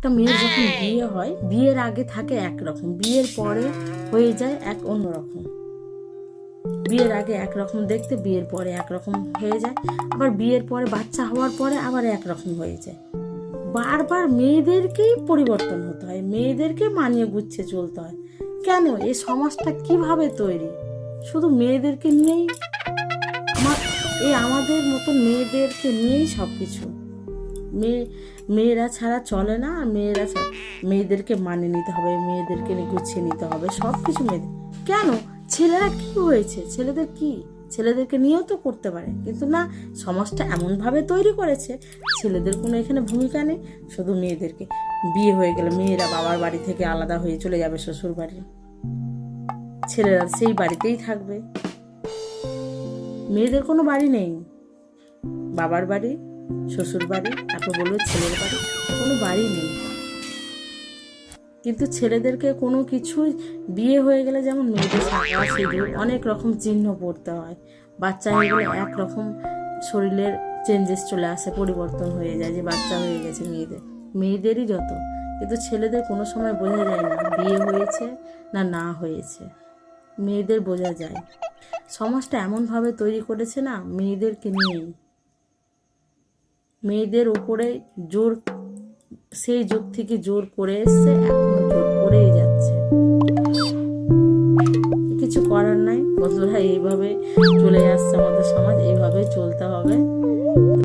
একটা মেয়ের যখন বিয়ে হয় বিয়ের আগে থাকে একরকম বিয়ের পরে হয়ে যায় এক অন্যরকম। বিয়ের আগে একরকম দেখতে বিয়ের পরে একরকম হয়ে যায় আবার বিয়ের পরে বাচ্চা হওয়ার পরে আবার একরকম হয়ে যায়। বারবার মেয়েদেরকেই পরিবর্তন হতে হয় মেয়েদেরকে মানিয়ে গুচ্ছে চলতে হয়। কেন? এই সমাজটা কীভাবে তৈরি? শুধু মেয়েদেরকে নিয়েই? আমার এই আমাদের মতো মেয়েদেরকে নিয়েই সব কিছু মেয়ে, মেয়েরা ছাড়া চলে না আর মেয়েরা মেয়েদেরকে মানে নিতে হবে, মেয়েদেরকে গুছিয়ে নিতে হবে সব কিছু মেয়েদের। কেন? ছেলেরা কি হয়েছে? ছেলেদের কি? ছেলেদেরকে নিয়েও তো করতে পারে, কিন্তু না, সমাজটা এমনভাবে তৈরি করেছে, ছেলেদের কোনো এখানে ভূমিকা নেই, শুধু মেয়েদেরকে। বিয়ে হয়ে গেলে মেয়েরা বাবার বাড়ি থেকে আলাদা হয়ে চলে যাবে শ্বশুর বাড়ি ছেলেরা সেই বাড়িতেই থাকবে। মেয়েদের কোনো বাড়ি নেই। বাবার বাড়ি শ্বশুর বাড়ি তারপর বলব ছেলের বাড়ি। কোনো বাড়ি নেই। কিন্তু ছেলেদেরকে কোনো কিছুই বিয়ে হয়ে গেলে যেমন মেয়েদের শাখা সিঁদুর অনেক রকম চিহ্ন পড়তে হয়। বাচ্চা হয়ে গেলে একরকম শরীরের চেঞ্জেস চলে আসে, পরিবর্তন হয়ে যায় যে বাচ্চা হয়ে গেছে মেয়েদের। মেয়েদেরই যত। কিন্তু ছেলেদের কোনো সময় বোঝা যায় না, বিয়ে হয়েছে না না হয়েছে। মেয়েদের বোঝা যায়। সমাজটা এমনভাবে তৈরি করেছে না, মেয়েদেরকে নিয়েই। মেয়েদের উপরে জোর, সেই যুগ থেকে জোর করে এসছে, এখন জোর করেই যাচ্ছে। কিছু করার নাই, বন্ধুরা, এইভাবে চলে আসছে আমাদের সমাজ এইভাবে চলতে হবে।